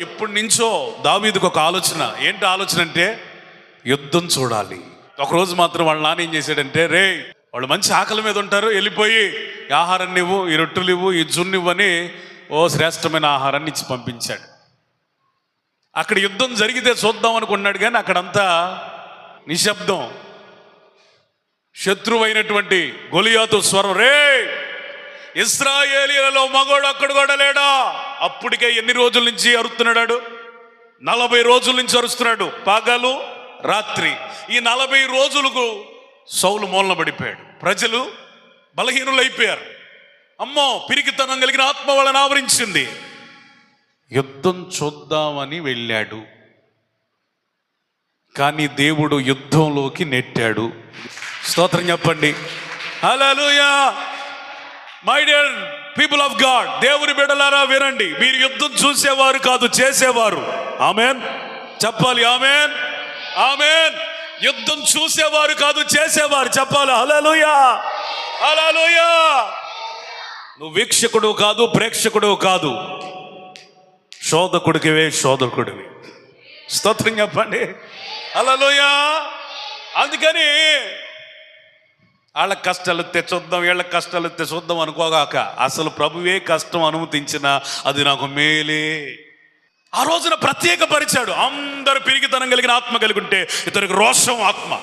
ఎప్పటి నుంచో దావీదుకు ఒక ఆలోచన. ఏంటి ఆలోచన అంటే యుద్ధం చూడాలి. ఒకరోజు మాత్రం వాళ్ళ నాన్న ఏం చేశాడంటే రే వాళ్ళు మంచి ఆకలి మీద ఉంటారు వెళ్ళిపోయి ఆహారాన్ని ఇవ్వు ఈ రొట్టెలు ఇవ్వు ఈ జున్ను ఇవ్వని ఓ శ్రేష్టమైన ఆహారాన్ని ఇచ్చి పంపించాడు. అక్కడ యుద్ధం జరిగితే చూద్దాం అనుకున్నాడు కానీ అక్కడంతా నిశ్శబ్దం. శత్రువైనటువంటి గొలియాతు స్వరం రే ఇస్రాయేలీలలో మగోడు అక్కడ కూడా లేడా? అప్పటికే ఎన్ని రోజుల నుంచి అరుస్తున్నాడు? నలభై రోజుల నుంచి అరుస్తున్నాడు. పగలు రాత్రి. ఈ నలభై రోజులకు సౌలు మూలన పడిపోయాడు ప్రజలు బలహీనులైపోయారు. అమ్మో పిరికితనం కలిగిన ఆత్మ వాళ్ళని ఆవరించింది. యుద్ధం చూద్దామని వెళ్ళాడు. కానీ దేవుడు యుద్ధంలోకి నెట్టాడు. స్తోత్రం చెప్పండి. Hello my dear people of God దేవుని బిడలారా వినండి. మీరు యుద్ధం చూసేవారు కాదు చేసేవారు. ఆమెన్ చెప్పాలి ఆమెన్ ఆమెన్ యుద్ధం చూసేవారు కాదు చేసేవారు. చెప్పాలి హల్లెలూయా హల్లెలూయా నువ్వు వీక్షకుడు కాదు ప్రేక్షకుడు కాదు. శోధకుడికివే శోధకుడివి. స్తోత్రం చెప్పండి. హల్లెలూయా అందుకని వాళ్ళ కష్టాలు ఎత్తే వీళ్ళ కష్టాలు ఎత్తే చూద్దాం అనుకోగాక అసలు ప్రభువే కష్టం అనుమతించిన అది నాకు మేలే. ఆ రోజున ప్రత్యేక పరిచాడు అందరు పిరిగితనం కలిగిన ఆత్మ కలిగి ఉంటే ఇతనికి రోషం ఆత్మ.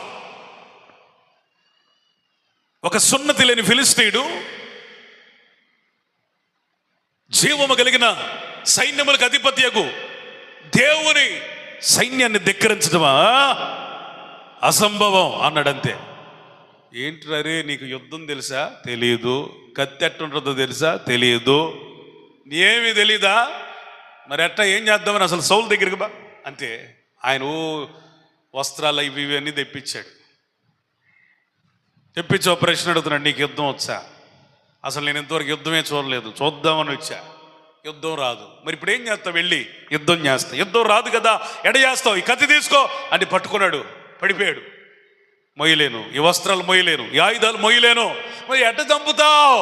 ఒక సున్నతి లేని ఫిలిస్తీయుడు జీవము కలిగిన సైన్యములకు అధిపత్యకు దేవుని సైన్యాన్ని ధిక్కరించడమా అసంభవం అన్నాడంతే. ఏంటి నీకు యుద్ధం తెలుసా? తెలియదు కత్తి ఎట్టుంటుందో తెలుసా? తెలియదు ఏమీ తెలీదా? మరి ఎట్టా ఏం చేద్దామని అసలు సౌల్ దగ్గరికి బా అంతే ఆయన వస్త్రాలు ఇవి ఇవి అన్నీ తెప్పించాడు. తెప్పించి ఒక ప్రశ్న అడుగుతున్నాడు నీకు యుద్ధం వచ్చా? అసలు నేను ఇంతవరకు యుద్ధమే చూడలేదు. చూద్దామని వచ్చా. యుద్ధం రాదు. మరి ఇప్పుడు ఏం చేస్తావు వెళ్ళి? యుద్ధం చేస్తా. యుద్ధం రాదు కదా. ఎడ చేస్తావు? ఈ కత్తి తీసుకో. అని పట్టుకున్నాడు. పడిపోయాడు. మొయ్యలేను. ఈ వస్త్రాలు మొయ్యలేను. ఈ ఆయుధాలు మొయ్యలేను. మరి ఎట్ట చంపుతావు?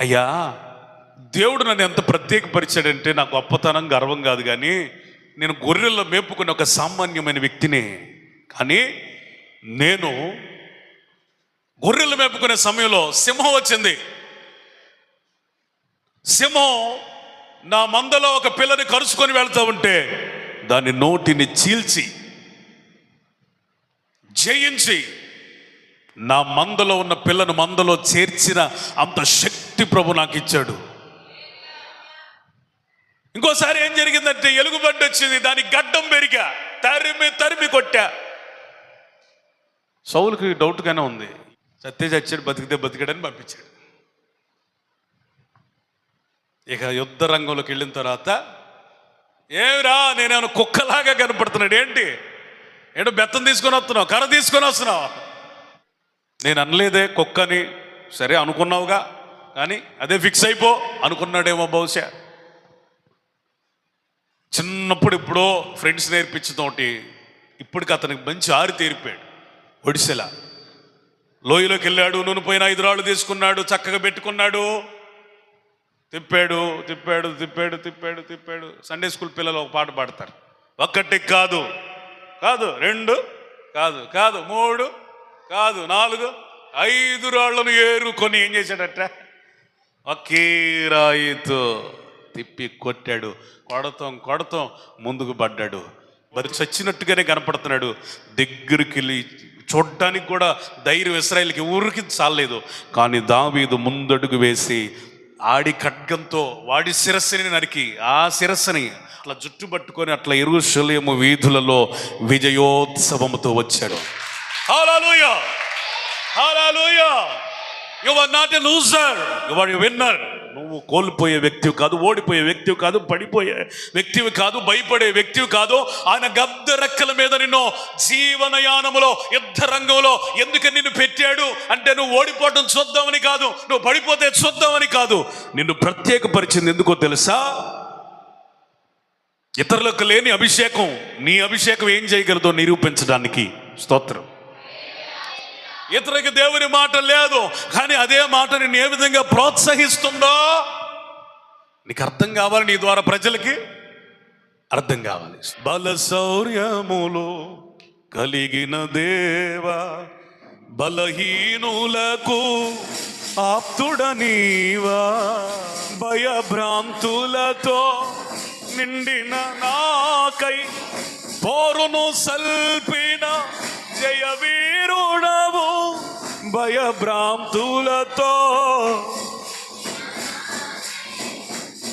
అయ్యా దేవుడు నన్ను ఎంత ప్రత్యేకపరిచాడంటే నా గొప్పతనం గర్వం కాదు కానీ నేను గొర్రెల్లో మేపుకునే ఒక సామాన్యమైన వ్యక్తిని. కానీ నేను గొర్రెలు మేపుకునే సమయంలో సింహం వచ్చింది. సింహం నా మందలో ఒక పిల్లని కరుచుకొని వెళ్తూ ఉంటే దాని నోటిని చీల్చి జయించి నా మందలో ఉన్న పిల్లను మందలో చేర్చిన అంత శక్తి ప్రభు నాకు ఇచ్చాడు. ఇంకోసారి ఏం జరిగిందంటే ఎలుగుబండి వచ్చింది దాని గడ్డం పెరిగా తరిమి తరిమి కొట్టా. సౌలుకి డౌట్గానే ఉంది. సత్య చచ్చాడు బతికితే బతికాడని పంపించాడు. ఇక యుద్ధ రంగంలోకి వెళ్ళిన తర్వాత ఏమిరా నేనేమైనా కుక్కలాగా కనపడుతున్నాడు ఏంటి? ఏంటో బెత్తం తీసుకొని వస్తున్నావు కర్ర తీసుకొని వస్తున్నావు. నేను అనలేదే కుక్కని సరే అనుకున్నావుగా కానీ అదే ఫిక్స్ అయిపో అనుకున్నాడేమో బహుశా. చిన్నప్పుడు ఇప్పుడో ఫ్రెండ్స్ నేర్పించతోటి ఇప్పటికి అతనికి మంచి ఆరి తీరిపోయాడు ఒడిసెల లోయలోకి వెళ్ళాడు నూనె పోయిన ఐదు రాళ్ళు తీసుకున్నాడు చక్కగా పెట్టుకున్నాడు. తిప్పాడు తిప్పాడు తిప్పాడు తిప్పాడు తిప్పాడు. సండే స్కూల్ పిల్లలు ఒక పాట పాడతారు. ఒక్కటి కాదు కాదు రెండు కాదు కాదు మూడు కాదు నాలుగు ఐదు రాళ్ళను ఏరుకొని ఏం చేశాడట? ఒకే రాయితో తిప్పి కొట్టాడు. కొడతాం కొడతాం ముందుకు పడ్డాడు. మరి చచ్చినట్టుగానే కనపడుతున్నాడు. దగ్గరికి వెళ్ళి చూడ్డానికి కూడా ధైర్యం ఇస్రాయిల్కి ఊరికి చాలలేదు. కానీ దావీదు ముందడుగు వేసి ఆడి ఖడ్గంతో వాడి శిరస్సుని నరికి ఆ శిరస్సుని అట్లా జుట్టు పట్టుకొని అట్లా ఎరుషలేము వీధులలో విజయోత్సవముతో వచ్చాడు. Hallelujah you are not a loser you are a winner నువ్వు కోల్పోయే వ్యక్తివి కాదు ఓడిపోయే వ్యక్తివి కాదు పడిపోయే వ్యక్తివి కాదు భయపడే వ్యక్తివి కాదు. ఆయన గద్ద రెక్కల మీద నిన్ను జీవనయానములో యుద్ధ రంగంలో ఎందుకు నిన్ను పెట్టాడు? అంటే నువ్వు ఓడిపోవడం చూద్దామని కాదు నువ్వు పడిపోతే చూద్దామని కాదు. నిన్ను ప్రత్యేకపరిచింది ఎందుకో తెలుసా? ఇతరులకు లేని అభిషేకం నీ అభిషేకం ఏం చేయగలదో నిరూపించడానికి స్తోత్రం. ఇతరులకు దేవుని మాట లేదు కానీ అదే మాట నేను ఏ విధంగా ప్రోత్సహిస్తుందో నీకు అర్థం కావాలి నీ ద్వారా ప్రజలకి? అర్థం కావాలి. బల శౌర్యములు కలిగిన దేవా బలహీనులకు ఆప్తుడనీవా భయభ్రాంతులతో నిండిన నాకై పోరును సల్పిన జయ వీరుడవు భయభ్రాంతులతో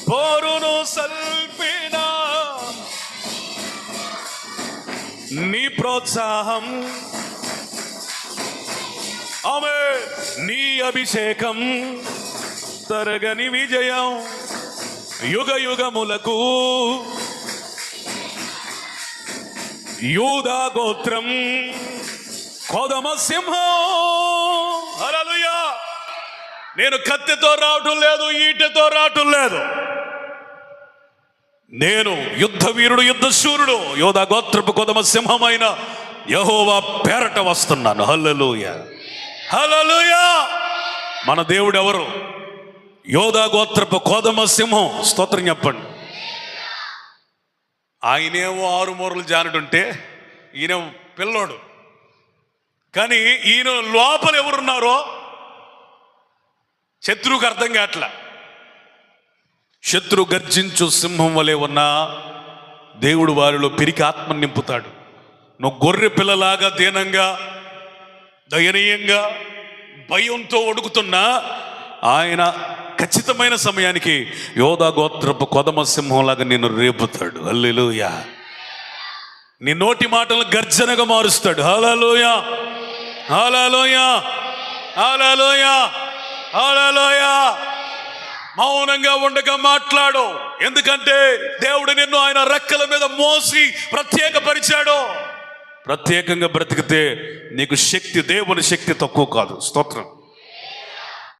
పోరును సల్పిన నీ ప్రోత్సాహం. ఆమె నీ అభిషేకం తరగని విజయం యుగ యుగములకు. యూదా గోత్రం కోదమ సింహం. హల్లెలూయా. నేను కత్తితో రావటం లేదు ఈటతో రావటం లేదు. నేను యుద్ధ వీరుడు యుద్ధ శూరుడు యోధా గోత్రపు కొదమ సింహమైన యహోవా పేరట వస్తున్నాను. హల్లెలూయ. హల్లెలూయ. మన దేవుడు ఎవరు యోధా గోత్రపు కోదమ సింహం. స్తోత్రం చెప్పండి. ఆయనేమో ఆరు మూరలు జానుడుంటే ఈయన పిల్లోడు. కానీ ఈయన లోపల ఎవరున్నారో శత్రువుకు అర్థం కావట్లా. శత్రు గర్జించు సింహం వలె ఉన్న దేవుడు వారిలో పిరికి ఆత్మ నింపుతాడు. నువ్వు గొర్రె పిల్లలాగా దీనంగా దయనీయంగా భయంతో ఒడుకుతున్నా ఆయన ఖచ్చితమైన సమయానికి యోధా గోత్రపు కొదమ సింహంలాగా నిన్ను రేపుతాడు. అల్లెలుయా నీ నోటి మాటలు గర్జనగా మారుస్తాడు. హలలోయా హలలోయ హలలోయ హలలోయ మౌనంగా ఉండగా మాట్లాడు. ఎందుకంటే దేవుడు నిన్ను ఆయన రెక్కల మీద మోసి ప్రత్యేకపరిచాడు. ప్రత్యేకంగా బ్రతికితే నీకు శక్తి దేవుని శక్తి తక్కువ కాదు. స్తోత్రం.